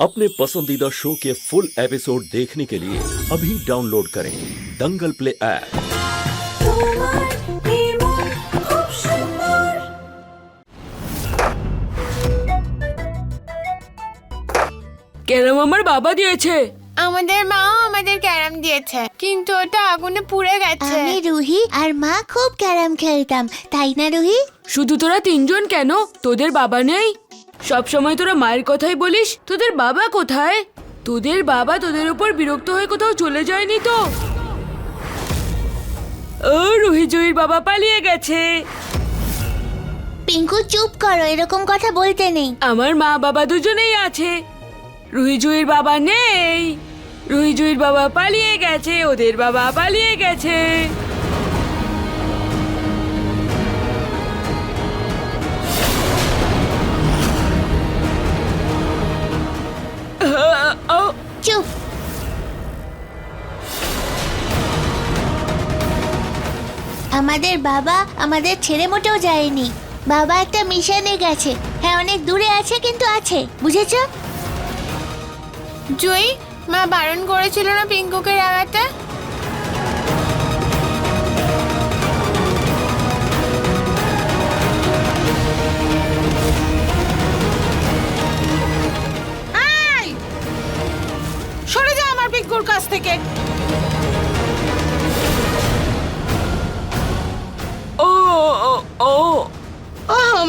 अपने पसंदीदा शो के फुल एपिसोड देखने के लिए अभी डाउनलोड करें दंगल प्ले ऐप তোমার নির্মল খুব সুন্দর কেরম আমার বাবা দিয়েছে আমাদের মাও আমাদের ক্যারাম দিয়েছে কিন্তু ওটা আগুনে পুড়ে গেছে আমি রুহি আর মা খুব ক্যারাম খেলতাম তাই না রুহি শুধু তোরা তিনজন কেন তোদের বাবা নেই সব সময় তোরা মায়ের কথাই বলিস? তোদের বাবা কোথায়? তোদের বাবা তোদের উপর বিরক্ত হয়ে কোথাও চলে যায়নি তো। ও রুহি জুইর বাবা পালিয়ে গেছে। পিঙ্কু চুপ করো এরকম কথা বলতে নেই। আমার মা বাবা দুজনেই আছে। রুহি জুইর বাবা নেই। রুহি জুইর বাবা পালিয়ে গেছে ওদের বাবা পালিয়ে গেছে। আমাদের বাবা আমাদের ছেড়ে মোটেও যায়নি। বাবা একটা মিশনে গেছে। হ্যাঁ অনেক দূরে আছে, কিন্তু আছে। বুঝেছ? জুই, মা বারণ করেছিল না পিঙ্কুকে রাগাতে?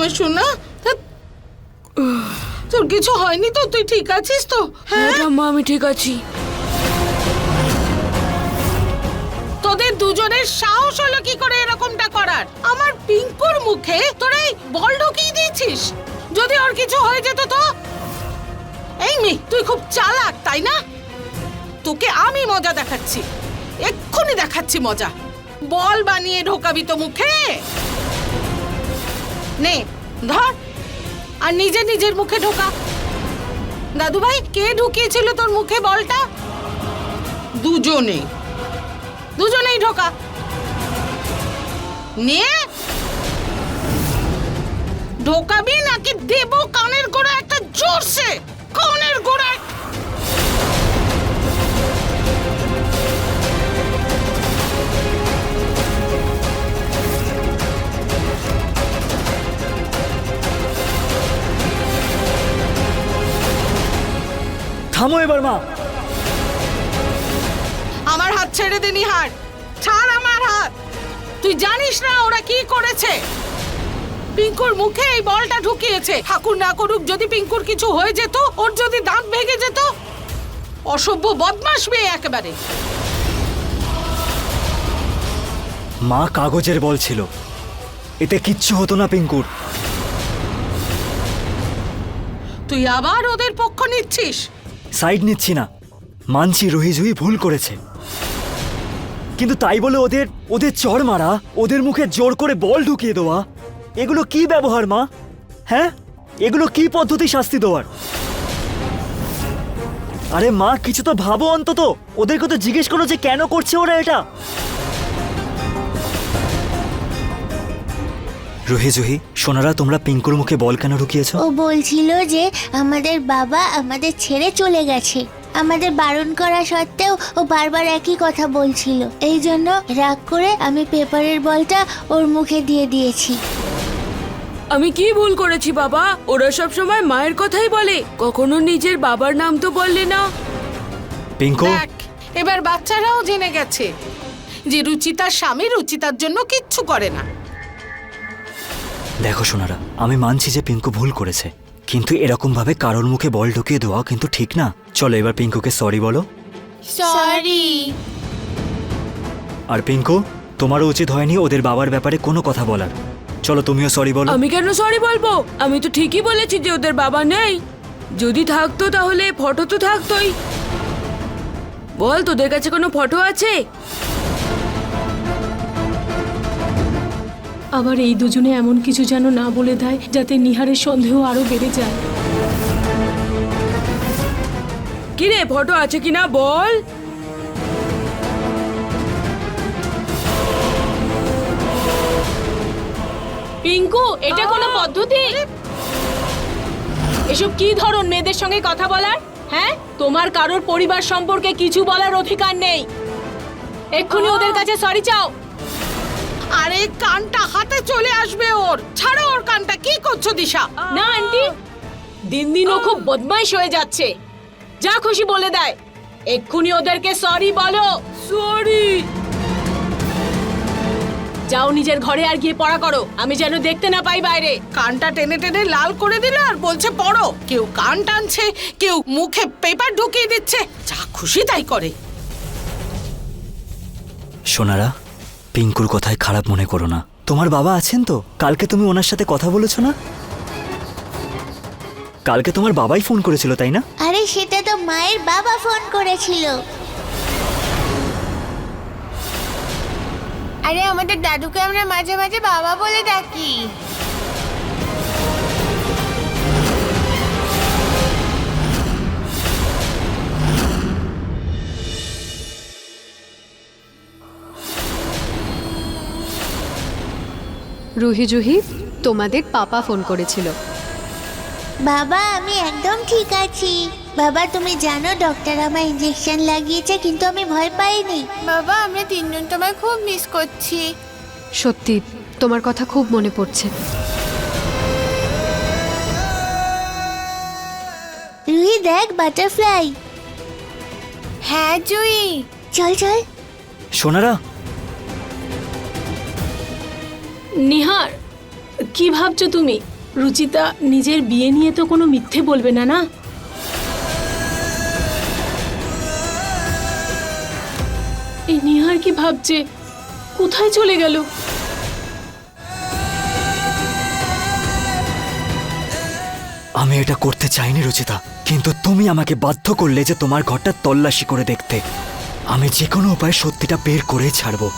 আমার ধ্যাৎ। তোর কিছু হয়নি তো? তুই ঠিক আছিস তো? হ্যাঁ? হ্যাঁ ঠাম্মা আমি ঠিক আছি। তোদের দুজনের সাহস হলো কি করে এরকমটা করার? আমার পিঙ্কুর মুখে তোরা এই বল ঢুকিয়ে দিয়েছিস? যদি ওর কিছু হয়ে যেত তো? এই মেয়ে তুই খুব চালাক তাই না? তোকে আমি মজা দেখাচ্ছি। এক্ষুনি দেখাচ্ছি মজা। বল বানিয়ে ঢোকাবি তো মুখে। নে ধর আর নিজে নিজের মুখে ঢোকা। দাদু ভাই কে ঢুকিয়েছিল তোর মুখে বলটা? দুজনে দুজনেই ঢোকা। নিয়ে? ঢোকাবি নাকি দেব কানের গোড়া একটা জোরসে? কানের গোড়ায় থামো এবার মা আমার হাত ছেড়ে দে নিহার। ছাড় আমার হাত। তুই জানিস না ওরা কি করেছে? পিঙ্কুর মুখে এই বলটা ঢুকিয়েছে। ঠাকুর না করুক যদি পিঙ্কুর কিছু হয়ে যেত ওর যদি দাঁত ভেঙে যেত। অসভ্য বদমাস মেয়ে একেবারে। মা কাগজের বল ছিল। এতে কিচ্ছু হতো না পিঙ্কুর। তুই আবার ওদের পক্ষ নিচ্ছিস? সাইড নিচ্ছি না। মানছি রহিজুই ভুল করেছে। কিন্তু তাই বলে ওদের ওদের চড় মারা, ওদের মুখে জোর করে বল ঢুকিয়ে দেওয়া, এগুলো কি ব্যবহার মা? হ্যাঁ? এগুলো কি পদ্ধতি শাস্তি দেওয়ার? আরে মা, কিছু তো ভাবো অন্তত। ওদেরকে তো জিজ্ঞেস করো যে কেন করছে ওরা এটা। রুহি জুহি সোনারা তোমরা পিঙ্কুর মুখে বল কেন ঢুকিয়েছো? ও বলছিল যে আমাদের বাবা আমাদের ছেড়ে চলে গেছে। আমাদের বারণ করা সত্ত্বেও ও বারবার একই কথা বলছিল। এই জন্য রাগ করে আমি পেপারের বলটা ওর মুখে দিয়ে দিয়েছি। আমি কি ভুল করেছি বাবা? ওরা সব সময় মায়ের কথাই বলে। কখনো নিজের বাবার নাম তো বললে না। পিঙ্কু? দেখ এবার বাচ্চারাও জেনে গেছে যে রুচিতার স্বামী রুচিতার জন্য কিচ্ছু করে না। দেখো সোনারা আমি মানছি যে পিঙ্কু ভুল করেছে। কিন্তু এরকম ভাবে কারোর মুখে বল ঢুকিয়ে দেওয়া কিন্তু ঠিক না। চলো এবার পিঙ্কুকে সরি বলো। সরি আর পিঙ্কু তোমারও উচিত হয়নি ওদের বাবার ব্যাপারে কোনো কথা বলার। চলো তুমিও সরি বলো। আমি কেন সরি বলব? আমি তো ঠিকই বলেছি যে ওদের বাবা নেই। যদি থাকতো তাহলে ফটো তো থাকতোই। বল তোদের কাছে কোনো ফটো আছে? আবার এই দুজনে এমন কিছু যেন না বলে দেয় যাতে নিহারের সন্দেহ আরও বেড়ে যায়। কিরে ফটো আছে কিনা বল? পিঙ্কু এটা কোনো পদ্ধতি? এসব কি ধরন মেয়েদের সঙ্গে কথা বলার? হ্যাঁ? তোমার কারোর পরিবার সম্পর্কে কিছু বলার অধিকার নেই। এক্ষুনি ওদের কাছে সরি চাও। আরে কানটা হাতে চলে আসবে ওর। ছাড়ো ওর কানটা কি করছ দিশা? না আন্টি। দিন দিন ও খুব বদমাইশ হয়ে যাচ্ছে। যা খুশি বলে দেয়। এক্ষুনি ওদেরকে সরি বলো। সরি যাও নিজের ঘরে আর গিয়ে পড়া করো। আমি যেন দেখতে না পাই বাইরে। কানটা টেনে টেনে লাল করে দিল আর বলছে পড়ো। কেউ কান টানছে কেউ মুখে পেপার ঢুকিয়ে দিচ্ছে। যা খুশি তাই করে। সোনারা পিঙ্কুর কথায় খারাপ মনে করো না। তোমার বাবা আছেন তো? কালকে তুমি ওনার সাথে কথা বলেছ না? কালকে তোমার বাবাই ফোন করেছিল তাই না? আরে সেটা তো মায়ের বাবা ফোন করেছিল। আরে আমাদের দাদুকে আমরা মাঝে মাঝে বাবা বলে ডাকি। রুহি জুহি তোমাদের পাপা ফোন করেছিল। বাবা আমি একদম ঠিক আছি। বাবা তুমি জানো ডক্টর আমার ইঞ্জেকশন লাগিয়েছে কিন্তু আমি ভয় পাইনি। বাবা আমরা তিনজন তোমায় খুব মিস করছি। সত্যি তোমার কথা খুব মনে পড়ছে। রুহি দেখ বাটারফ্লাই হ্যাঁ জুই। চল চল। সোনারা নিহার, কি ভাবছ তুমি? রুচিতা নিজের বিয়ে নিয়ে তো কোনো মিথ্যে বলবে না না? এই নিহার কি ভাবছে? কোথায় চলে গেল? আমি এটা করতে চাইনি, রুচিতা। কিন্তু তুমি আমাকে বাধ্য করলে যে তোমার ঘরটা তল্লাশি করে দেখতে। আমি যে কোনো উপায়ে সত্যিটা বের করে ছাড়বো।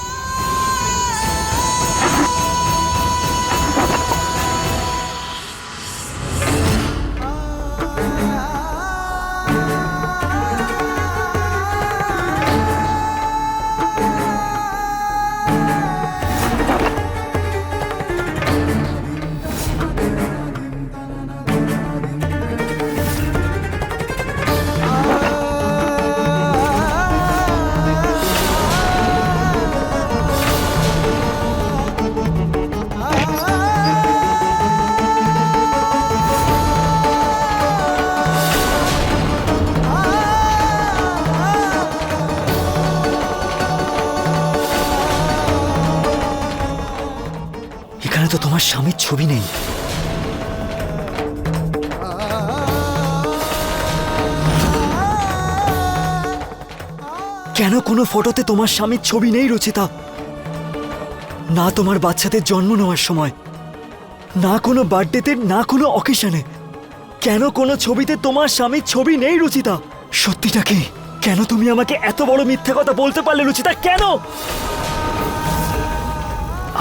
স্বামীর ছবি নেই। কেন কোনো ফটোতে তোমার স্বামীর ছবি নেই, রচিতা? না তোমার বাচ্চাদের জন্ম নেওয়ার সময়, না কোনো বার্থডেতে, না কোনো অকেশনে। কেন কোনো ছবিতে তোমার স্বামীর ছবি নেই, রুচিতা? সত্যিটা কি? কেন তুমি আমাকে এত বড় মিথ্যা কথা বলতে পারলে, রুচিতা? কেন?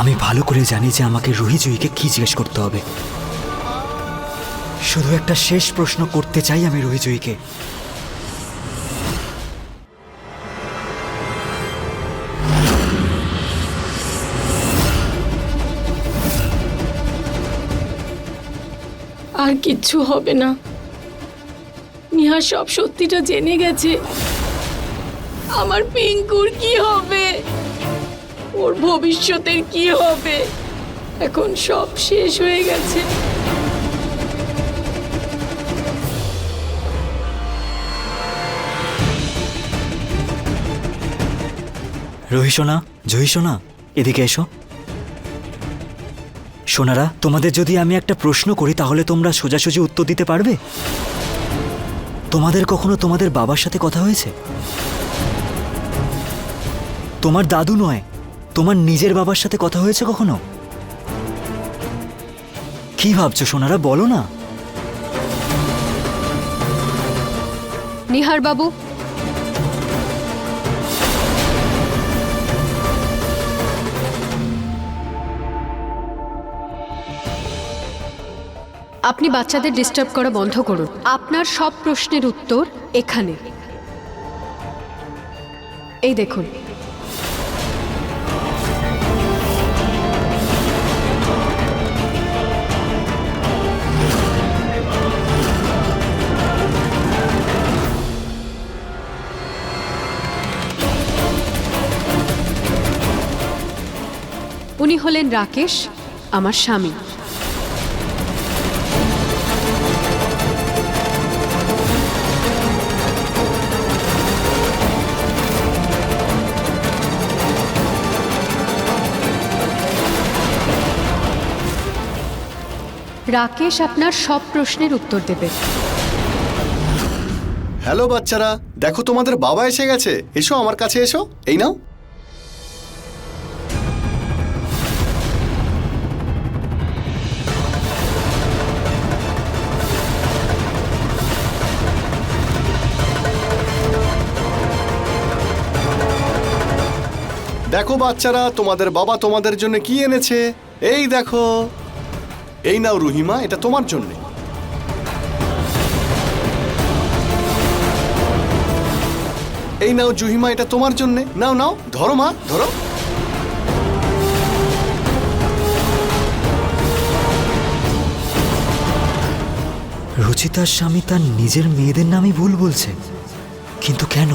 আমি ভালো করে জানি যে আমাকে রুহি জুইকে কি জিজ্ঞেস করতে হবে। শুধু একটা শেষ প্রশ্ন করতে চাই আমি রুহি জুইকে। আর কিচ্ছু হবে না। নিহার সব সত্যিটা জেনে গেছে। আমার পিঙ্কুর কি হবে? ওর ভবিষ্যতের কি হবে? এখন সব শেষ হয়ে গেছে। রুহি সোনা, জুহি এদিকে এসো। সোনারা, তোমাদের যদি আমি একটা প্রশ্ন করি, তাহলে তোমরা সোজাসুজি উত্তর দিতে পারবে? তোমাদের কখনো তোমাদের বাবার সাথে কথা হয়েছে? তোমার দাদু নয় তোমার নিজের বাবার সাথে কথা হয়েছে কখনো? কি ভাবছ সোনারা, বলো না। নিহার বাবু। আপনি বাচ্চাদের ডিস্টার্ব করা বন্ধ করুন। আপনার সব প্রশ্নের উত্তর এখানে। এই দেখুন। উনি হলেন রাকেশ, আমার স্বামী। রাকেশ আপনার সব প্রশ্নের উত্তর দেবে। হ্যালো বাচ্চারা, দেখো তোমাদের বাবা এসে গেছে। এসো আমার কাছে এসো, এই নাও। দেখো বাচ্চারা, তোমাদের বাবা তোমাদের জন্য কি এনেছে? এই দেখো। এই নাও রুহিমা, এটা তোমার জন্যে। এই নাও জুহিমা, এটা তোমার জন্যে। নাও নাও, ধরো মা, ধরো। রুচিতার স্বামী তার নিজের মেয়েদের নামই ভুল বলছে। কিন্তু কেন?